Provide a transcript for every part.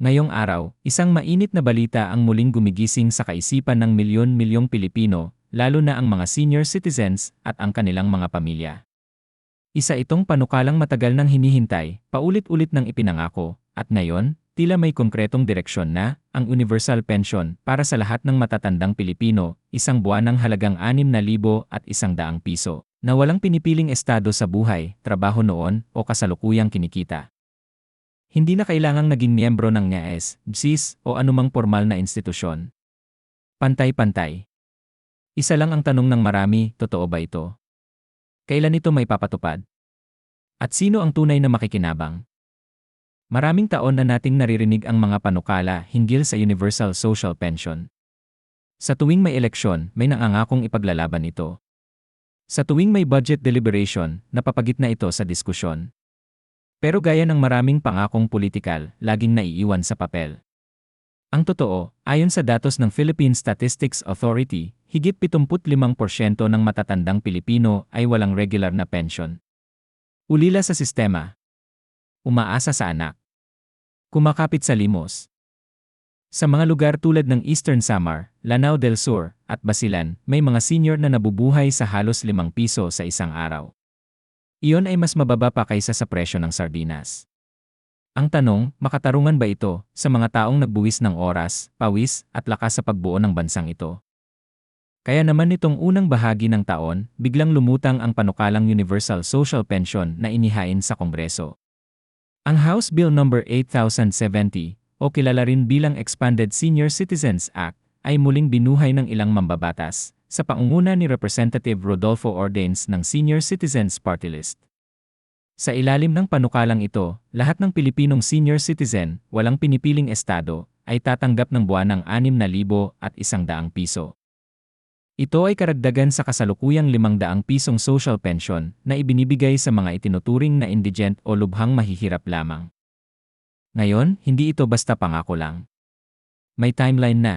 Ngayong araw, isang mainit na balita ang muling gumigising sa kaisipan ng milyon-milyong Pilipino, lalo na ang mga senior citizens at ang kanilang mga pamilya. Isa itong panukalang matagal nang hinihintay, paulit-ulit nang ipinangako, at ngayon, tila may konkretong direksyon na, ang universal pension para sa lahat ng matatandang Pilipino, isang buwan ng halagang 6,000 at 100 piso, na walang pinipiling estado sa buhay, trabaho noon, o kasalukuyang kinikita. Hindi na kailangang naging miyembro ng NIAS, GSIS o anumang formal na institusyon. Pantay-pantay. Isa lang ang tanong ng marami, totoo ba ito? Kailan ito may papatupad? At sino ang tunay na makikinabang? Maraming taon na nating naririnig ang mga panukala hinggil sa Universal Social Pension. Sa tuwing may eleksyon, may nangangakong ipaglalaban ito. Sa tuwing may budget deliberation, napapagitna ito sa diskusyon. Pero gaya ng maraming pangakong politikal, laging naiiwan sa papel. Ang totoo, ayon sa datos ng Philippine Statistics Authority, higit 75% ng matatandang Pilipino ay walang regular na pension. Ulila sa sistema. Umaasa sa anak. Kumakapit sa limos. Sa mga lugar tulad ng Eastern Samar, Lanao del Sur, at Basilan, may mga senior na nabubuhay sa halos 5 piso sa isang araw. Iyon ay mas mababa pa kaysa sa presyo ng sardinas. Ang tanong, makatarungan ba ito sa mga taong nagbuwis ng oras, pawis, at lakas sa pagbuo ng bansang ito? Kaya naman nitong unang bahagi ng taon, biglang lumutang ang panukalang Universal Social Pension na inihain sa Kongreso. Ang House Bill No. 8070, o kilala rin bilang Expanded Senior Citizens Act, ay muling binuhay ng ilang mambabatas, sa pangunguna ni Representative Rodolfo Ordains ng Senior Citizens Party List. Sa ilalim ng panukalang ito, lahat ng Pilipinong senior citizen, walang pinipiling estado, ay tatanggap ng buwan ng 6,000 at 100 piso. Ito ay karagdagan sa kasalukuyang 500 pisong social pension na ibinibigay sa mga itinuturing na indigent o lubhang mahihirap lamang. Ngayon, hindi ito basta pangako lang. May timeline na.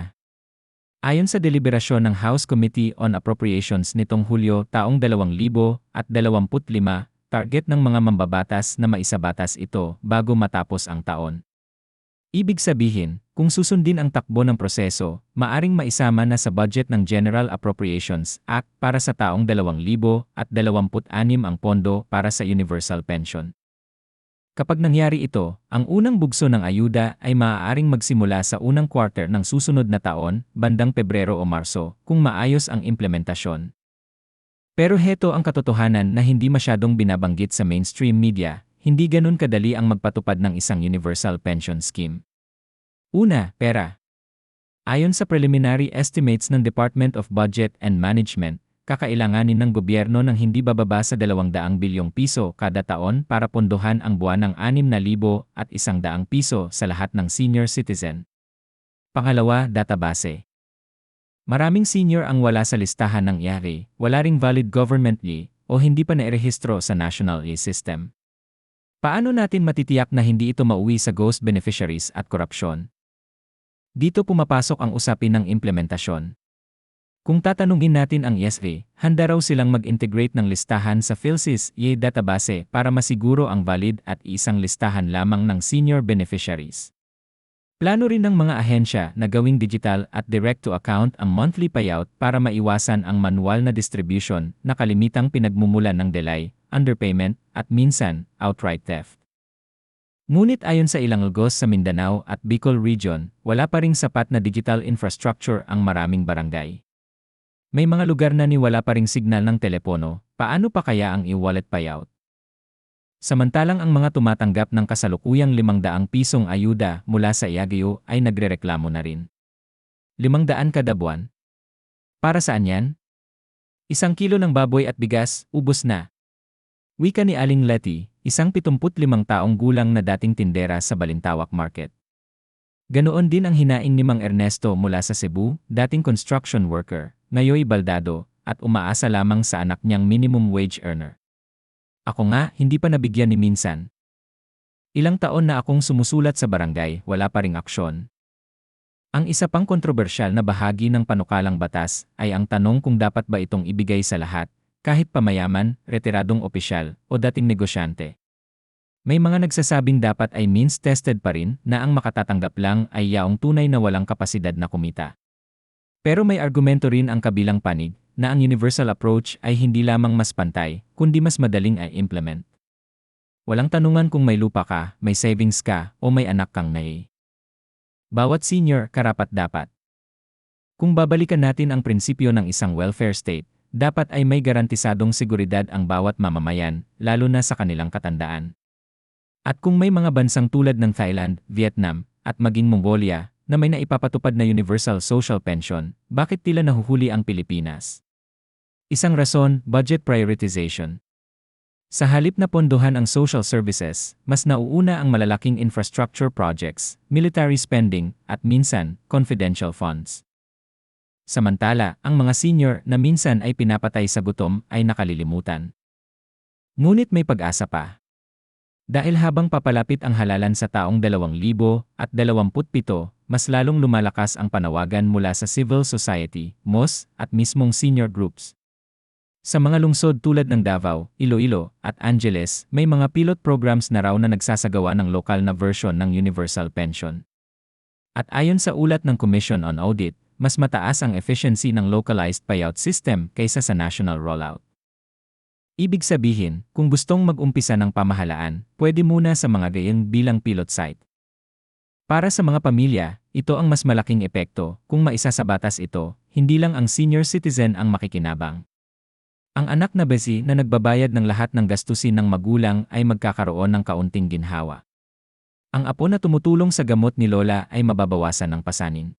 Ayon sa deliberasyon ng House Committee on Appropriations nitong Hulyo taong 2025, target ng mga mambabatas na maisabatas ito bago matapos ang taon. Ibig sabihin, kung susundin ang takbo ng proseso, maaring maisama na sa budget ng General Appropriations Act para sa taong 2026 ang pondo para sa universal pension. Kapag nangyari ito, ang unang bugso ng ayuda ay maaaring magsimula sa unang quarter ng susunod na taon, bandang Pebrero o Marso, kung maayos ang implementasyon. Pero heto ang katotohanan na hindi masyadong binabanggit sa mainstream media, hindi ganun kadali ang magpatupad ng isang universal pension scheme. Una, pera. Ayon sa preliminary estimates ng Department of Budget and Management, kakailanganin ng gobyerno ng hindi bababa sa 200 bilyong piso kada taon para pondohan ang buwan ng 6,000 at 100 piso sa lahat ng senior citizen. Pangalawa, database. Maraming senior ang wala sa listahan ng IARI, wala ring valid government e o hindi pa nairehistro sa National e-System. Paano natin matitiyak na hindi ito mauwi sa ghost beneficiaries at korupsyon? Dito pumapasok ang usapin ng implementasyon. Kung tatanungin natin ang ESV, handa raw silang mag-integrate ng listahan sa PhilSys e database para masiguro ang valid at isang listahan lamang ng senior beneficiaries. Plano rin ng mga ahensya na gawing digital at direct-to-account ang monthly payout para maiwasan ang manual na distribution na kalimitang pinagmumulan ng delay, underpayment, at minsan, outright theft. Ngunit ayon sa ilang lugos sa Mindanao at Bicol Region, wala pa ring sapat na digital infrastructure ang maraming barangay. May mga lugar na ni wala pa ring signal ng telepono, paano pa kaya ang e-wallet payout? Samantalang ang mga tumatanggap ng kasalukuyang 500 pisong ayuda mula sa Iageo ay nagrereklamo na rin. 500 kada buwan? Para saan yan? Isang kilo ng baboy at bigas, ubos na. Wika ni Aling Letty, isang 75 taong gulang na dating tindera sa Balintawak Market. Ganoon din ang hinaing ni Mang Ernesto mula sa Cebu, dating construction worker, ngayoy baldado, at umaasa lamang sa anak niyang minimum wage earner. Ako nga, hindi pa nabigyan ni minsan. Ilang taon na akong sumusulat sa barangay, wala pa ring aksyon. Ang isa pang kontrobersyal na bahagi ng panukalang batas ay ang tanong kung dapat ba itong ibigay sa lahat, kahit pamayaman, retiradong opisyal, o dating negosyante. May mga nagsasabing dapat ay means tested pa rin na ang makatatanggap lang ay yaong tunay na walang kapasidad na kumita. Pero may argumento rin ang kabilang panig na ang universal approach ay hindi lamang mas pantay, kundi mas madaling ay implement. Walang tanungan kung may lupa ka, may savings ka, o may anak kang nai. Bawat senior karapat dapat. Kung babalikan natin ang prinsipyo ng isang welfare state, dapat ay may garantisadong seguridad ang bawat mamamayan, lalo na sa kanilang katandaan. At kung may mga bansang tulad ng Thailand, Vietnam, at maging Mongolia, na may naipapatupad na universal social pension, bakit tila nahuhuli ang Pilipinas? Isang rason, budget prioritization. Sa halip na pondohan ang social services, mas nauuna ang malalaking infrastructure projects, military spending, at minsan, confidential funds. Samantala, ang mga senior na minsan ay pinapatay sa gutom ay nakalilimutan. Ngunit may pag-asa pa. Dahil habang papalapit ang halalan sa taong 2027, mas lalong lumalakas ang panawagan mula sa civil society, MOS, at mismong senior groups. Sa mga lungsod tulad ng Davao, Iloilo, at Angeles, may mga pilot programs na raw na nagsasagawa ng lokal na version ng universal pension. At ayon sa ulat ng Commission on Audit, mas mataas ang efficiency ng localized payout system kaysa sa national rollout. Ibig sabihin, kung gustong mag-umpisa ng pamahalaan, pwede muna sa mga gayon bilang pilot site. Para sa mga pamilya, ito ang mas malaking epekto kung maisa sa batas ito, hindi lang ang senior citizen ang makikinabang. Ang anak na besi na nagbabayad ng lahat ng gastusin ng magulang ay magkakaroon ng kaunting ginhawa. Ang apo na tumutulong sa gamot ni Lola ay mababawasan ng pasanin.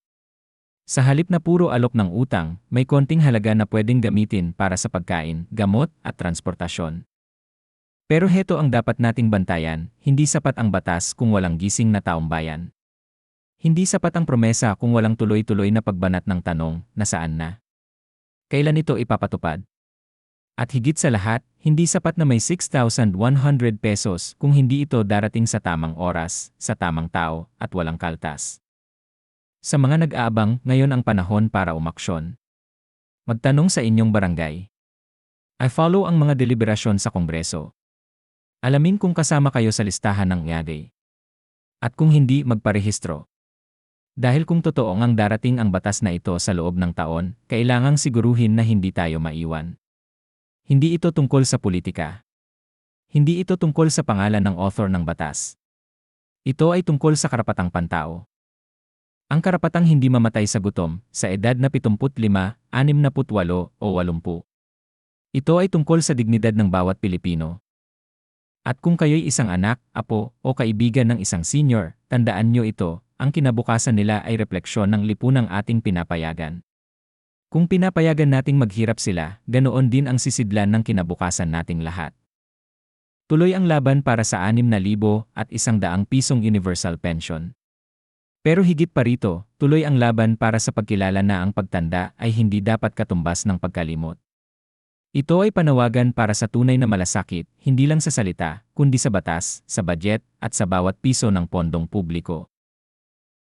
Sa halip na puro alok ng utang, may konting halaga na pwedeng gamitin para sa pagkain, gamot, at transportasyon. Pero heto ang dapat nating bantayan, hindi sapat ang batas kung walang gising na taong bayan. Hindi sapat ang promesa kung walang tuloy-tuloy na pagbanat ng tanong, nasaan na? Kailan ito ipapatupad? At higit sa lahat, hindi sapat na may 6,100 pesos kung hindi ito darating sa tamang oras, sa tamang tao, at walang kaltas. Sa mga nag-aabang, ngayon ang panahon para umaksyon. Magtanong sa inyong barangay. I follow ang mga deliberasyon sa Kongreso. Alamin kung kasama kayo sa listahan ng IADE. At kung hindi, magparehistro. Dahil kung totoo ang darating ang batas na ito sa loob ng taon, kailangang siguruhin na hindi tayo maiwan. Hindi ito tungkol sa politika. Hindi ito tungkol sa pangalan ng author ng batas. Ito ay tungkol sa karapatang pantao. Ang karapatang hindi mamatay sa gutom, sa edad na 75, 68 o 80. Ito ay tungkol sa dignidad ng bawat Pilipino. At kung kayo'y isang anak, apo, o kaibigan ng isang senior, tandaan nyo ito, ang kinabukasan nila ay refleksyon ng lipunang ating pinapayagan. Kung pinapayagan nating maghirap sila, ganoon din ang sisidlan ng kinabukasan nating lahat. Tuloy ang laban para sa 6,000 at isang daang pisong universal pension. Pero higit pa rito, tuloy ang laban para sa pagkilala na ang pagtanda ay hindi dapat katumbas ng pagkalimot. Ito ay panawagan para sa tunay na malasakit, hindi lang sa salita, kundi sa batas, sa budget, at sa bawat piso ng pondong publiko.